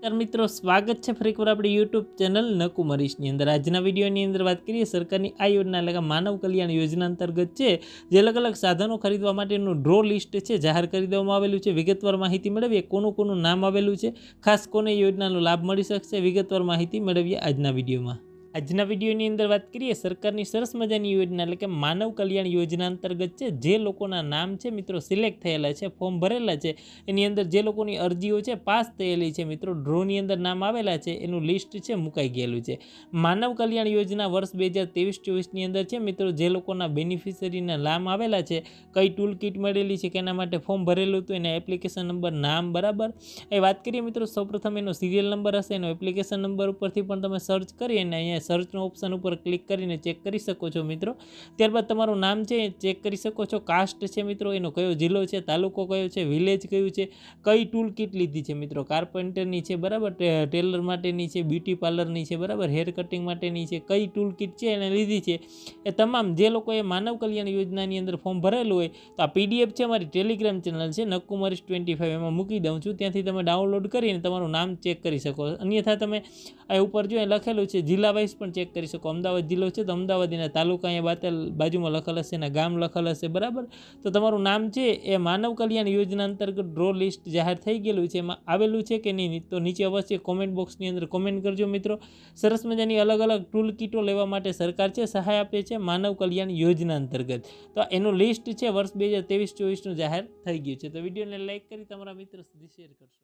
નમસ્કાર મિત્રો, સ્વાગત છે ફરી એકવાર આપણી યુટ્યુબ ચેનલ નકુમરીશની અંદર. આજના વિડીયોની અંદર વાત કરીએ, સરકારની આ યોજના એટલે કે માનવ કલ્યાણ યોજના અંતર્ગત છે, જે અલગ અલગ સાધનો ખરીદવા માટેનું ડ્રો લિસ્ટ છે, જાહેર કરી દેવામાં આવેલું છે. વિગતવાર માહિતી મેળવીએ, કોનું કોનું નામ આવેલું છે, ખાસ કોને યોજનાનો લાભ મળી શકશે, વિગતવાર માહિતી મેળવીએ આજના વિડીયોમાં. આજના વિડીયોની અંદર વાત કરીએ, સરકારની સરસ મજાની યોજના એટલે કે માનવ કલ્યાણ યોજના અંતર્ગત છે, જે લોકોના નામ છે મિત્રો સિલેક્ટ થયેલા છે, ફોર્મ ભરેલા છે, એની અંદર જે લોકોની અરજીઓ છે પાસ થયેલી છે મિત્રો, ડ્રોની અંદર નામ આવેલા છે, એનું લિસ્ટ છે મુકાઈ ગયેલું છે. માનવ કલ્યાણ યોજના વર્ષ બે હજાર ત્રેવીસ ચોવીસની અંદર છે મિત્રો, જે લોકોના બેનિફિશરીના નામ આવેલા છે, કઈ ટૂલ કિટ મળેલી છે કે એના માટે ફોર્મ ભરેલું હતું, એના એપ્લિકેશન નંબર નામ બરાબર. એ વાત કરીએ મિત્રો, સૌપ્રથમ એનો સિરિયલ નંબર હશે, એનો એપ્લિકેશન નંબર ઉપરથી પણ તમે સર્ચ કરી અને અહીંયા સર્ચનો ઓપ્શન ઉપર ક્લિક કરીને ચેક કરી શકો છો મિત્રો. ત્યારબાદ તમારું નામ છે ચેક કરી શકો છો. કાસ્ટ છે મિત્રો, એનો કયો જિલ્લો છે, તાલુકો કયો છે વિલેજ કયું છે, કઈ ટૂલ કિટ લીધી છે મિત્રો? કાર્પેન્ટરની છે, બરાબર? ટેલર માટેની છે બ્યુટી પાર્લરની છે, બરાબર? હેર કટિંગ માટેની છે, કઈ ટૂલ કિટ છે એને લીધી છે? એ તમામ જે લોકોએ માનવ કલ્યાણ યોજનાની અંદર ફોર્મ ભરેલું હોય, તો આ પીડીએફ છે, મારી ટેલિગ્રામ ચેનલ છે નકુમારીશ ટ્વેન્ટી ફાઈવ એમાં મૂકી દઉં છું. ત્યાંથી તમે ડાઉનલોડ કરીને તમારું નામ ચેક કરી શકો. અન્યથા તમે આ ઉપર જો લખેલું છે, જિલ્લા વાઇઝ પણ ચેક કરી શકો. અમદાવાદ જિલ્લો છે તો અમદાવાદ એના તાલુકા અહીંયા બાતલ બાજુમાં લખેલ હશે એના ગામ લખેલ હશે બરાબર? તો તમારું નામ છે એ માનવ કલ્યાણ યોજના અંતર્ગત ડ્રો લિસ્ટ જાહેર થઈ ગયેલું છે. એમાં આવેલું છે કે નહીં તો નીચે અવશ્ય કોમેન્ટ બોક્સની અંદર કોમેન્ટ કરજો મિત્રો. સરસ મજાની અલગ અલગ ટૂલ કીટો લેવા માટે સરકાર છે, સહાય આપે છે માનવ કલ્યાણ યોજના અંતર્ગત. તો એનું લિસ્ટ છે વર્ષ બે હજાર ત્રેવીસ ચોવીસનું જાહેર થઈ ગયું છે. તો વિડીયોને લાઇક કરી તમારા મિત્ર સુધી શેર કરશો.